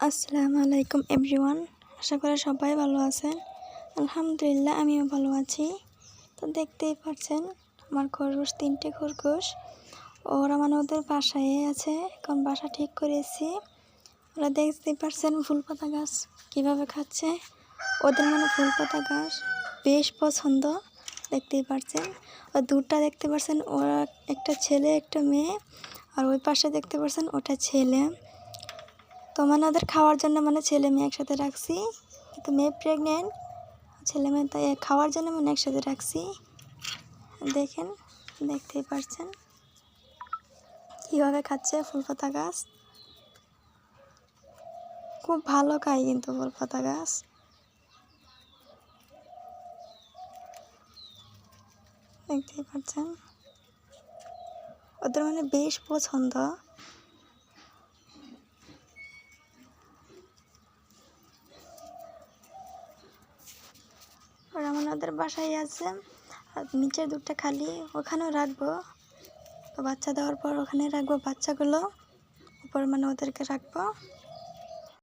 আসসালামু আলাইকুম এভরিওয়ান, আশা করি সবাই ভালো আছেন। আলহামদুলিল্লাহ, আমিও ভালো আছি। তো দেখতেই পাচ্ছেন, আমার খরগোশ তিনটে খরগোশ। ওরা মানে ওদের বাসায় আছে, এখন বাসা ঠিক করেছি। ওরা দেখতেই পাচ্ছেন ফুল পাতা গাছ কীভাবে খাচ্ছে। ওদের মানে ফুল পাতা গাছ বেশ পছন্দ, দেখতেই পাচ্ছেন। ও দুটা দেখতে পাচ্ছেন, ওরা একটা ছেলে, একটা মেয়ে। আর ওই পাশে দেখতে পাচ্ছেন, ওটা ছেলে। তো মানে ওদের খাওয়ার জন্য মানে ছেলে মেয়ে একসাথে রাখছি। কিন্তু মেয়ে প্রেগনেন্ট ছেলে মেয়ে তাই খাওয়ার জন্য মানে একসাথে রাখছি। দেখেন, দেখতেই পারছেন কীভাবে খাচ্ছে ফুলপাতা গাছ। খুব ভালো খায় কিন্তু ফুলপাতা গাছ। দেখতেই পাচ্ছেন ওদের মানে বেশ পছন্দ। ওরা ওদের বাসায় আছে। আর নিচের দুধটা খালি, ওখানেও রাখব। তো বাচ্চা দেওয়ার পর ওখানে রাখব বাচ্চাগুলো। উপর মানে ওদেরকে রাখব।